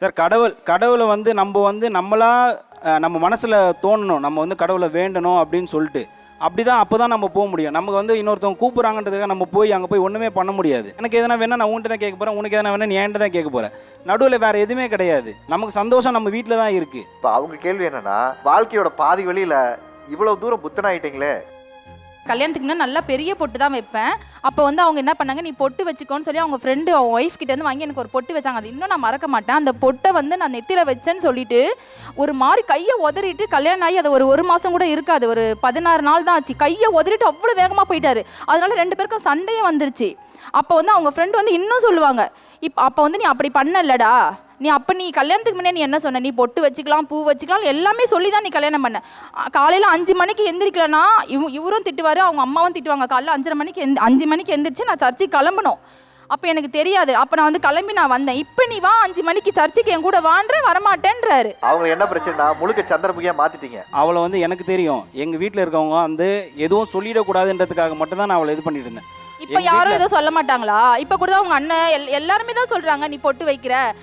Sir கடவுள் கடவுளை வந்து நம்ம வந்து நம்மளா நம்ம மனசில் தோணணும். நம்ம வந்து கடவுளை வேண்டணும் அப்படின்னு சொல்லிட்டு. அப்படி தான் அப்போ தான் நம்ம போக முடியும். நமக்கு வந்து இன்னொருத்தவங்க கூப்பிட்றாங்கன்றதுக்காக நம்ம போய் அங்கே போய் ஒன்றுமே பண்ண முடியாது. எனக்கு எதனா வேணா நான் உன்கிட்ட தான் கேட்க போகிறேன் உனக்கு எதனா வேணா நீ என்கிட்ட தான் கேட்க போகிறேன் நடுவில் வேறு எதுவுமே கிடையாது. நமக்கு சந்தோஷம் நம்ம வீட்டில் தான் இருக்குது இப்போ அவங்க கேள்வி என்னென்னா வாழ்க்கையோட பாதி வழியில் இவ்வளோ தூரம் புத்தனாயிட்டீங்களே. கல்யாணத்துக்குன்னா நல்லா பெரிய பொட்டு தான் வைப்பேன். அப்போ வந்து அவங்க என்ன பண்ணாங்க நீ பொட்டு வச்சுக்கோன்னு சொல்லி அவங்க ஃப்ரெண்டு அவங்க ஒய்ஃப் கிட்ட இருந்து வாங்கி எனக்கு ஒரு பொட்டு வச்சாங்க. அது இன்னும் நான் மறக்க மாட்டேன். அந்த பொட்டை வந்து நான் நெத்தியில் வச்சேன்னு சொல்லிட்டு ஒரு மாதிரி கையை உதறிட்டு கல்யாணம் ஆகி அது ஒரு ஒரு மாதம் கூட இருக்காது. ஒரு பதினாறு நாள் தான் ஆச்சு. கையை உதறிட்டு அவ்வளோ வேகமாக போயிட்டாரு. அதனால ரெண்டு பேருக்கும் சண்டையும் வந்துருச்சு. அப்போ வந்து அவங்க ஃப்ரெண்டு வந்து இன்னும் சொல்லுவாங்க இப் அப்போ வந்து நீ அப்படி பண்ணலடா. நீ அப்போ நீ கல்யாணத்துக்கு முன்னே நீ என்ன சொன்ன? நீ பொட்டு வச்சுக்கலாம் பூ வச்சுக்கலாம் எல்லாமே சொல்லி தான் நீ கல்யாணம் பண்ண. காலையில் அஞ்சு மணிக்கு எந்திரிக்கலனா இவ இவரும் திட்டுவார் அவங்க அம்மாவும் திட்டுவாங்க. காலைல அஞ்சரை மணிக்கு எந்த அஞ்சு மணிக்கு எந்திரிச்சு நான் சர்ச்சுக்கு கிளம்பணும். அப்போ எனக்கு தெரியாது. அப்போ நான் வந்து கிளம்பி நான் வந்தேன். இப்போ நீ வா அஞ்சு மணிக்கு சர்ச்சுக்கு என் கூட வான்ற வரமாட்டேன்றாரு. அவங்க என்ன பிரச்சனைனா முழுக்க சந்திரமுகியா மாத்திட்டீங்க. அவளை வந்து எனக்கு தெரியும். எங்கள் வீட்டில் இருக்கவங்க வந்து எதுவும் சொல்லிடக்கூடாதுன்றதுக்காக மட்டும்தான் நான் அவளை இது பண்ணிட்டு இருந்தேன். இப்போ யாரும் எதுவும் சொல்ல மாட்டாங்களா? இப்போ கூட தான் அவங்க அண்ணன் எல் எல்லாருமே தான் சொல்கிறாங்க நீ பொட்டு வைக்கிற.